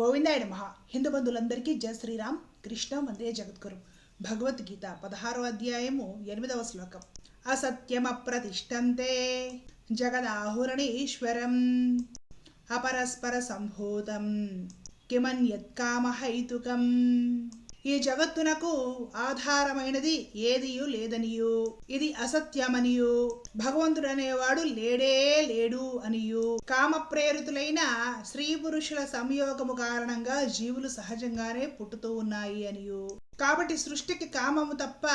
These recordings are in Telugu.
గోవిందాయ నమ. హిందూ బంధువులందరికీ జయ శ్రీరామ్. కృష్ణ వందే జగద్గురు. భగవద్గీత పదహారో అధ్యాయము ఎనిమిదవ శ్లోకం. అసత్యమప్రతిష్టంతే. జగదాహురణీశ్వరం. అపరస్పర సంభూతం. కిమన్యత్కామహైతుకం. ఈ జగత్తునకు ఆధారమైనది ఏదియు లేదనియు. ఇది అసత్యమనియు. భగవంతుడు అనేవాడు లేడే లేడు అనియు. కామ ప్రేరితులైన స్త్రీ పురుషుల సంయోగము కారణంగా జీవులు సహజంగానే పుట్టుతూ ఉన్నాయి అనియు. కాబట్టి సృష్టికి కామము తప్ప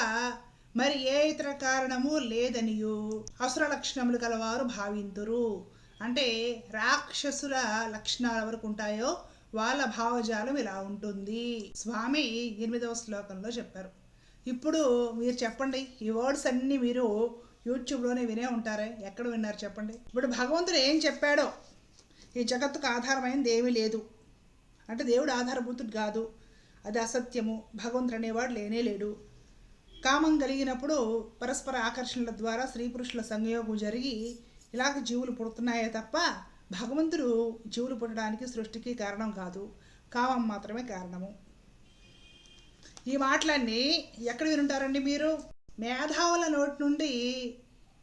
మరి ఏ ఇతర కారణము లేదనియు. అసుర లక్షణములు గలవారు భావింతురు అంటే రాక్షసుల లక్షణాలు ఎవరికి ఉంటాయో వాళ్ళ భావజాలం ఇలా ఉంటుంది. స్వామి ఎనిమిదవ శ్లోకంలో చెప్పారు. ఇప్పుడు మీరు చెప్పండి ఈ వర్డ్స్ అన్నీ మీరు యూట్యూబ్లోనే వినే ఉంటారే. ఎక్కడ విన్నారు చెప్పండి? ఇప్పుడు భగవంతుడు ఏం చెప్పాడో? ఈ జగత్తుకు ఆధారమైనది ఏమీ లేదు. అంటే దేవుడు ఆధారభూతుడు కాదు. అది అసత్యము. భగవంతుడు అనేవాడు లేనే లేడు. కామం కలిగినప్పుడు పరస్పర ఆకర్షణల ద్వారా స్త్రీ పురుషుల సంయోగం జరిగి ఇలాగ జీవులు పుడుతున్నాయే తప్ప భగవంతుడు జీవులు పుట్టడానికి సృష్టికి కారణం కాదు. కామం మాత్రమే కారణము. ఈ మాటలన్నీ ఎక్కడ వినుంటారండి మీరు? మేధావుల నోటి నుండి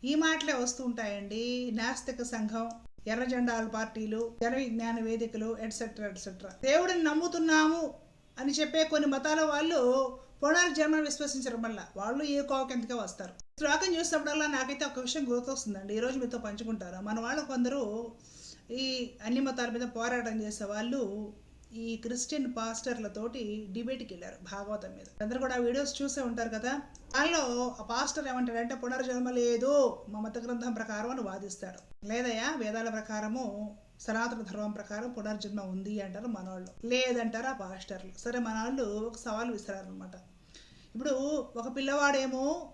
ఈ మాటలే వస్తూ ఉంటాయండి. నాస్తిక సంఘం ఎర్ర జెండాల పార్టీలు జన విజ్ఞాన వేదికలు ఎట్సెట్రా ఎట్సెట్రా దేవుడిని నమ్ముతున్నాము అని చెప్పే కొన్ని మతాల వాళ్ళు పునర్జన్మ విశ్వసించడం వల్ల వాళ్ళు ఏ కోకెంతగా వస్తారు. శ్లోకం చూసినప్పుడల్లా నాకైతే ఒక విషయం గుర్తొస్తుందండి. ఈరోజు మీతో పంచుకుంటారు మన వాళ్ళు కొందరు ఈ అన్ని మతాల మీద పోరాటం చేసే వాళ్ళు ఈ క్రిస్టియన్ పాస్టర్లతోటి డిబేట్కి వెళ్ళారు భాగవతం మీద. అందరూ కూడా ఆ వీడియోస్ చూసే ఉంటారు కదా? వాళ్ళు ఆ పాస్టర్ ఏమంటాడంటే పునర్జన్మ లేదు మా మత గ్రంథం ప్రకారం అని వాదిస్తాడు. లేదయ్యా వేదాల ప్రకారము సనాతన ధర్మం ప్రకారం పునర్జన్మ ఉంది అంటారు మనవాళ్ళు లేదంటారు ఆ పాస్టర్లు? సరే మనవాళ్ళు ఒక సవాల్ విసిరారనమాట ఇప్పుడు ఒక పిల్లవాడేమో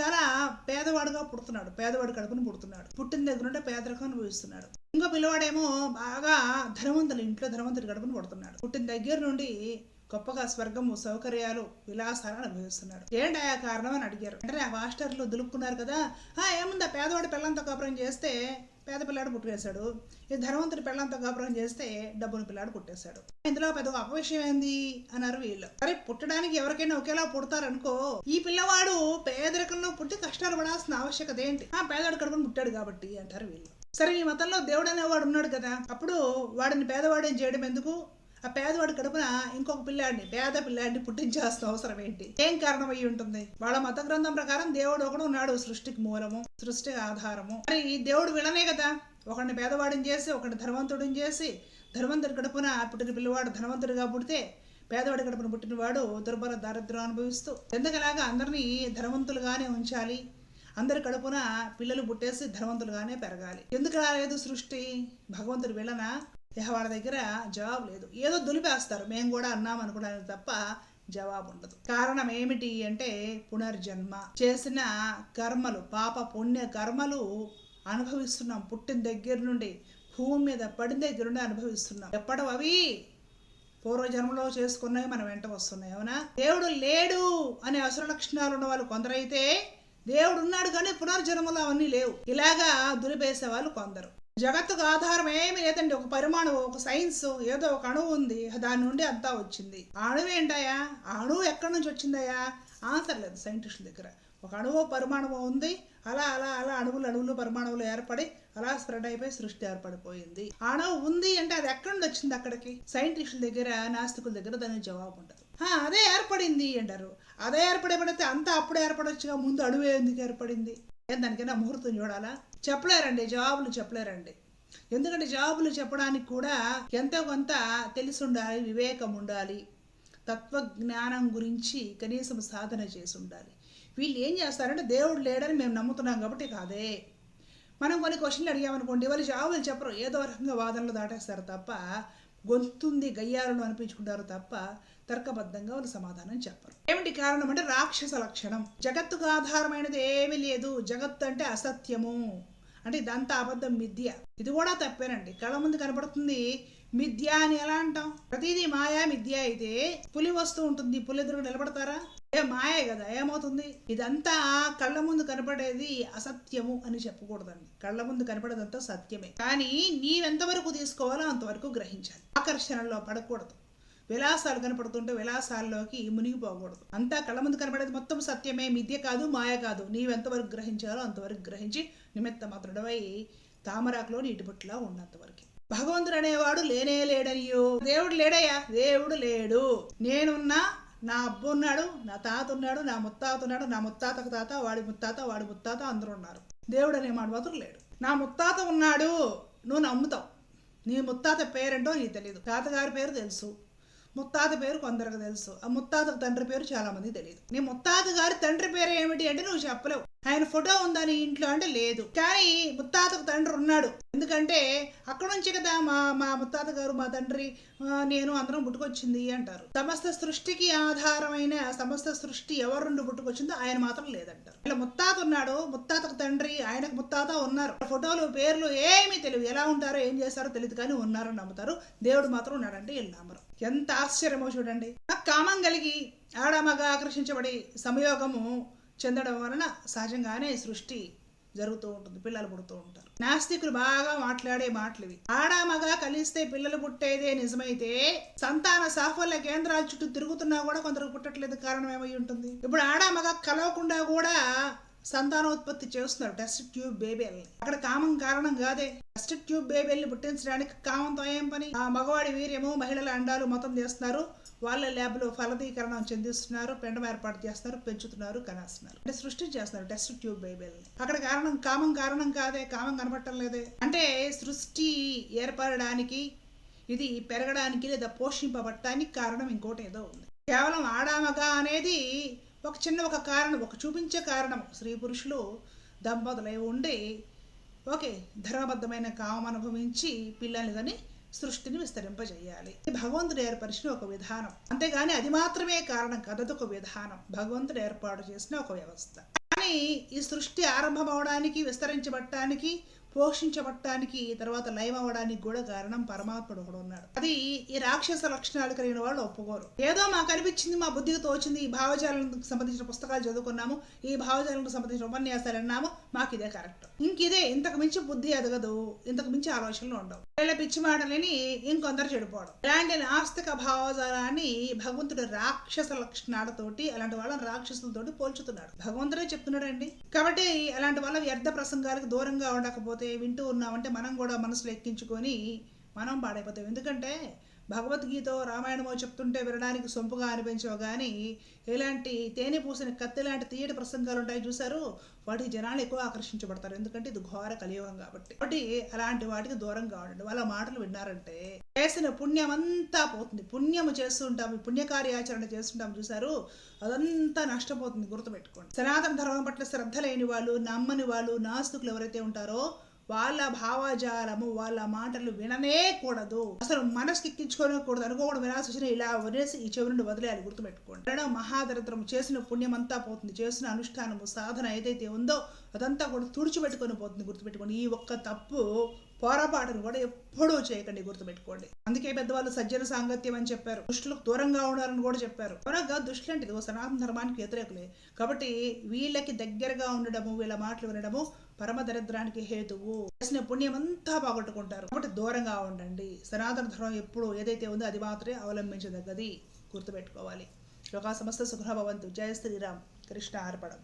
చాలా పేదవాడుగా పుడుతున్నాడు. పేదవాడు కడుపును పుడుతున్నాడు. పుట్టిన దగ్గర ఉంటే పేదరికం అనుభవిస్తున్నాడు. ఇంకో పిల్లవాడేమో బాగా ధనవంతులు ఇంట్లో ధనవంతుడి కడుపును పుడుతున్నాడు. పుట్టిన దగ్గర నుండి గొప్పగా స్వర్గము సౌకర్యాలు విలాసాలు అనుభవిస్తున్నాడు. ఏంటి ఆ కారణం అని అడిగారు. అంటే ఆ మాస్టర్లు దులుపుకున్నారు కదా. ఆ ఏముందా పేదవాడి పిల్లంతో కాపురం చేస్తే పేద పిల్లాడు పుట్టేశాడు ఈ ధనవంతుడి పిల్లంతో గాపురం చేస్తే డబ్బుని పిల్లాడు పుట్టేశాడు. ఇందులో పెద్ద అపవిషయం ఏంది? అన్నారు వీళ్ళు. సరే పుట్టడానికి ఎవరికైనా ఒకేలా పుడతారనుకో ఈ పిల్లవాడు పేదరికంలో పుట్టి కష్టాలు పడాల్సిన ఆవశ్యకత ఏంటి? ఆ పేదవాడు కడుపుని పుట్టాడు కాబట్టి అంటారు వీళ్ళు. సరే ఈ మతంలో దేవుడు అనేవాడు ఉన్నాడు కదా. అప్పుడు వాడిని పేదవాడిని చేయడం ఎందుకు? ఆ పేదవాడి కడుపున ఇంకొక పిల్లాడిని పేద పిల్లాడిని పుట్టించాల్సిన అవసరం ఏంటి? ఏం కారణం అయ్యి ఉంటుంది? వాళ్ళ మత గ్రంథం ప్రకారం దేవుడు ఒకడు ఉన్నాడు సృష్టికి మూలము సృష్టికి ఆధారము. మరి ఈ దేవుడు విననే కదా? ఒకడిని పేదవాడిని చేసి ఒకడిని ధనవంతుడిని చేసి ధనవంతుడి కడుపున పుట్టిన పిల్లవాడు ధనవంతుడిగా పుడితే పేదవాడి కడుపున పుట్టినవాడు దుర్భర దారిద్ర్యం అనుభవిస్తూ ఎందుకలాగా అందరినీ ధనవంతులుగానే ఉంచాలి? అందరి కడుపున పిల్లలు పుట్టేసి ధనవంతులుగానే పెరగాలి. ఎందుకు రాలేదు సృష్టి? భగవంతుడు వెళ్ళనా? వాళ్ళ దగ్గర జవాబు లేదు. ఏదో దులిపేస్తారు. మేము కూడా అన్నాం అనుకోవడానికి తప్ప జవాబు ఉండదు. కారణం ఏమిటి అంటే పునర్జన్మ. చేసిన కర్మలు పాప పుణ్య కర్మలు అనుభవిస్తున్నాం. పుట్టిన దగ్గర నుండి భూమి మీద పడిన దగ్గర నుండి అనుభవిస్తున్నాం. ఎప్పటి అవి పూర్వజన్మలో చేసుకున్నవి మన వెంట వస్తున్నాయి. అవునా? దేవుడు లేడు అనే అసుర లక్షణాలు ఉన్న వాళ్ళు కొందరైతే దేవుడు ఉన్నాడు కానీ పునర్జన్మలు అవన్నీ లేవు. ఇలాగా దులిపేసే వాళ్ళు కొందరు. జగత్తుకు ఆధారం ఏమి లేదండి. ఒక పరిమాణం ఒక సైన్స్ ఏదో ఒక అణువు ఉంది. దాని నుండి అంతా వచ్చింది. అణువు ఏంటయా ఆ అణువు ఎక్కడి నుంచి వచ్చిందయ్యా? ఆన్సర్ లేదు సైంటిస్టుల దగ్గర. ఒక అణువు పరిమాణము ఉంది. అలా అలా అలా అణువులు అణువులు పరిమాణములు ఏర్పడి అలా స్ప్రెడ్ అయిపోయి సృష్టి ఏర్పడిపోయింది. అణువు ఉంది అంటే అది ఎక్కడి నుండి వచ్చింది అక్కడికి? సైంటిస్టుల దగ్గర నాస్తికుల దగ్గర దానికి జవాబు ఉండదు. అదే ఏర్పడింది అంటారు. అదే ఏర్పడే పడితే అంతా అప్పుడు ఏర్పడొచ్చుగా. ముందు అడువే ఎందుకు ఏర్పడింది? దానికైనా ముహూర్తం చూడాలా? చెప్పలేరండి జవాబులు చెప్పలేరండి. ఎందుకంటే జవాబులు చెప్పడానికి కూడా ఎంతో కొంత తెలిసి ఉండాలి వివేకం ఉండాలి. తత్వజ్ఞానం గురించి కనీసం సాధన చేసి ఉండాలి. వీళ్ళు ఏం చేస్తారంటే దేవుడు లేడని మేము నమ్ముతున్నాం కాబట్టి కాదే. మనం కొన్ని క్వశ్చన్లు అడిగామనుకోండి వాళ్ళు జవాబులు చెప్పరు. ఏదో రకంగా వాదనలు దాటేస్తారు తప్ప గొంతుంది గయ్యాలను అనిపించుకుంటారు తప్ప తర్కబద్ధంగా వాళ్ళు సమాధానం చెప్పరు. ఏమిటి కారణం అంటే రాక్షస లక్షణం. జగత్తుకు ఆధారమైనది ఏమీ లేదు. జగత్తు అంటే అసత్యము. అంటే ఇదంతా అబద్ధం మిథ్య. ఇది కూడా తప్పేనండి. కళ్ళ ముందు కనపడుతుంది మిథ్య అని ఎలా అంటాం? ప్రతిదీ మాయా మిథ్య అయితే పులి వస్తూ ఉంటుంది. పులి ఎదురు నిలబడతారా? మాయే కదా ఏమవుతుంది? ఇదంతా కళ్ళ ముందు కనపడేది అసత్యము అని చెప్పకూడదండి. కళ్ళ ముందు కనపడేదంతా సత్యమే. కానీ నీవెంతవరకు తీసుకోవాలో అంతవరకు గ్రహించాలి. ఆకర్షణలో పడకూడదు. విలాసాలు కనపడుతుంటే విలాసాల్లోకి మునిగిపోకూడదు. అంతా కళ్ళ ముందు కనపడేది మొత్తం సత్యమే మిథ్య కాదు మాయ కాదు. నీవెంతవరకు గ్రహించాలో అంతవరకు గ్రహించి నిమిత్త మాత్రుడవై తామరాకులో నీటి ఉన్నంతవరకు. భగవంతుడు అనేవాడు లేనే లేడనియో. దేవుడు లేడయ్యా? దేవుడు లేడు. నేనున్నా నా అబ్బు ఉన్నాడు నా తాత ఉన్నాడు నా ముత్తాత ఉన్నాడు నా ముత్తాతకు తాత వాడి ముత్తాత వాడి ముత్తాత అందరూ ఉన్నారు. దేవుడు అనే మాట మాత్రం లేడు. నా ముత్తాత ఉన్నాడు నువ్వు నమ్ముతావు. నీ ముత్తాత పేరేంటో నీకు తెలియదు తాతగారి పేరు తెలుసు. ముత్తాత పేరు కొందరికి తెలుసు. ఆ ముత్తాత తండ్రి పేరు చాలామంది తెలియదు నీ ముత్తాత గారి తండ్రి పేరు ఏమిటి అంటే నువ్వు చెప్పలేవు. ఆయన ఫోటో ఉందా నీ ఇంట్లో? అంటే లేదు. కానీ ముత్తాతకు తండ్రి ఉన్నాడు. ఎందుకంటే అక్కడ నుంచి కదా మా మా ముత్తాత గారు మా తండ్రి నేను అందరం పుట్టుకొచ్చింది అంటారు. సమస్త సృష్టికి ఆధారమైన సమస్త సృష్టి ఎవరు నుండి పుట్టుకొచ్చిందో ఆయన మాత్రం లేదంటారు. ఇలా ముత్తాత ఉన్నాడు ముత్తాతకు తండ్రి ఆయనకు ముత్తాత ఉన్నారు. ఫోటోలు పేర్లు ఏమీ తెలియదు. ఎలా ఉంటారో ఏం చేస్తారో తెలియదు. కానీ ఉన్నారని నమ్ముతారు. దేవుడు మాత్రం ఉన్నాడంటే వీళ్ళు నమ్మరు. ఎంత ఆశ్చర్యమో చూడండి. నాకు కామం కలిగి ఆడమగా ఆకర్షించబడి సంయోగము చెందడం వలన సహజంగానే సృష్టి జరుగుతూ ఉంటుంది పిల్లలు పుడుతూ ఉంటారు. నాస్తికులు బాగా మాట్లాడే మాటలు ఇవి ఆడామగా కలిస్తే పిల్లలు పుట్టేదే నిజమైతే సంతాన సాఫల్య కేంద్రాల చుట్టూ తిరుగుతున్నా కూడా కొందరు పుట్టట్లేదు కారణం ఏమై ఉంటుంది ఇప్పుడు ఆడామగా కలవకుండా కూడా సంతానోత్పత్తి చేస్తున్నారు. టెస్ట్ ట్యూబ్ బేబీల్ని అక్కడ కామం కారణం కాదే. టెస్ట్ ట్యూబ్ బేబీల్ని పుట్టించడానికి కామంతో ఏం పని. ఆ మగవాడి వీర్యము మహిళల అండాలు మొత్తం చేస్తున్నారు. వాళ్ళ ల్యాబ్లో ఫలదీకరణం చెందిస్తున్నారు. పెండం ఏర్పాటు చేస్తున్నారు. పెంచుతున్నారు. కనేస్తున్నారు. అంటే సృష్టి చేస్తున్నారు టెస్ట్ ట్యూబ్ బేబీల్ని అక్కడ కారణం కామం కారణం కాదే. కామం కనపడటం లేదే. అంటే సృష్టి ఏర్పడడానికి ఇది పెరగడానికి లేదా పోషింపబడటానికి కారణం ఇంకోటి ఏదో ఉంది. కేవలం ఆడామగా అనేది ఒక చిన్న ఒక కారణం ఒక చూపించే కారణం స్త్రీ పురుషులు దంపతులై ఉండి ఓకే ధర్మబద్ధమైన కామం అనుభవించి పిల్లల్ని కానీ సృష్టిని విస్తరింపజేయాలి. భగవంతుడు ఏర్పరిచిన ఒక విధానం. అంతేగాని అది మాత్రమే కారణం కాదు ఒక విధానం. భగవంతుడు ఏర్పాటు చేసిన ఒక వ్యవస్థ. కానీ ఈ సృష్టి ఆరంభమవడానికి విస్తరించబడటానికి పోషించబడటానికి తర్వాత లయం అవ్వడానికి కూడా కారణం పరమాత్ముడు ఒకడు ఉన్నాడు. అది ఈ రాక్షస లక్షణాలు కలిగిన వాళ్ళు ఒప్పుకోరు. ఏదో మాకు అనిపించింది మా బుద్ధికి తోచింది ఈ భావజాలకు సంబంధించిన పుస్తకాలు చదువుకున్నాము ఈ భావజాలకు సంబంధించిన ఉపన్యాసాలు అన్నాము మాకు ఇదే కరెక్ట్. ఇంక ఇదే ఇంతకు మించి బుద్ధి ఎదగదు ఇంతకు మించి ఆలోచనలు ఉండవు. వీళ్ళ పిచ్చి మాటలని ఇంకొందరు చెడిపోవడం. ఇలాంటి నాస్తిక భావజాలాన్ని భగవంతుడు రాక్షస లక్షణాలతోటి అలాంటి వాళ్ళని రాక్షసులతోటి పోల్చుతున్నాడు. భగవంతుడే చెప్తున్నాడండి. కాబట్టి అలాంటి వాళ్ళ వ్యర్థ ప్రసంగాలకు దూరంగా ఉండకపోతే వింటూ ఉన్నామంటే మనం కూడా మనసులో ఎక్కించుకొని మనం పాడైపోతాం. ఎందుకంటే భగవద్గీత రామాయణమో చెప్తుంటే వినడానికి సొంపుగా అనిపించవు కానీ ఇలాంటి తేనె పూసిన కత్తి లాంటి తీయటి ప్రసంగాలు ఉంటాయి చూసారు వాటికి జనాలు ఎక్కువ ఆకర్షించబడతారు. ఎందుకంటే ఇది ఘోర కలియుగం కాబట్టి. కాబట్టి అలాంటి వాటికి దూరంగా ఉండండి. వాళ్ళ మాటలు విన్నారంటే చేసిన పుణ్యం అంతా పోతుంది. పుణ్యము చేస్తుంటాం పుణ్యకార్యాచరణ చేస్తుంటాం చూసారు అదంతా నష్టపోతుంది గుర్తుపెట్టుకోండి. సనాతన ధర్మం పట్ల శ్రద్ధ లేని వాళ్ళు నమ్మని వాళ్ళు నాస్తికులు ఎవరైతే ఉంటారో వాళ్ళ భావజాలము వాళ్ళ మాటలు విననే కూడదు. అసలు మనసు ఎక్కించుకోనకూడదు అనుకోకుండా వినాల్సి వచ్చిన ఇలా వదిలేసి ఈ చెవి నుండి వదిలేయాలి గుర్తుపెట్టుకోండి. మహాదరిద్రం చేసిన పుణ్యమంతా పోతుంది. చేసిన అనుష్ఠానము సాధన ఏదైతే ఉందో అదంతా కూడా తుడిచిపెట్టుకొని పోతుంది గుర్తుపెట్టుకోండి. ఈ ఒక్క తప్పు పొరపాటును కూడా ఎప్పుడూ చేయకండి గుర్తుపెట్టుకోండి. అందుకే పెద్దవాళ్ళు సజ్జన సాంగత్యం అని చెప్పారు. దుష్టులకు దూరంగా ఉండాలని కూడా చెప్పారు. త్వరగా దుష్టులు అంటే సనాతన ధర్మానికి వ్యతిరేకులే. కాబట్టి వీళ్ళకి దగ్గరగా ఉండడము వీళ్ళ మాటలు వినడము పరమ దరిద్రానికి హేతువు. చేసిన పుణ్యం అంతా పోగొట్టుకుంటారు. కాబట్టి దూరంగా ఉండండి. సనాతన ధర్మం ఎప్పుడు ఏదైతే ఉందో అది మాత్రమే అవలంబించదగ్గది. గుర్తుపెట్టుకోవాలి. లోకా సమస్త సుఖభవంతు. జయ శ్రీరామ్. కృష్ణ ఆర్పడం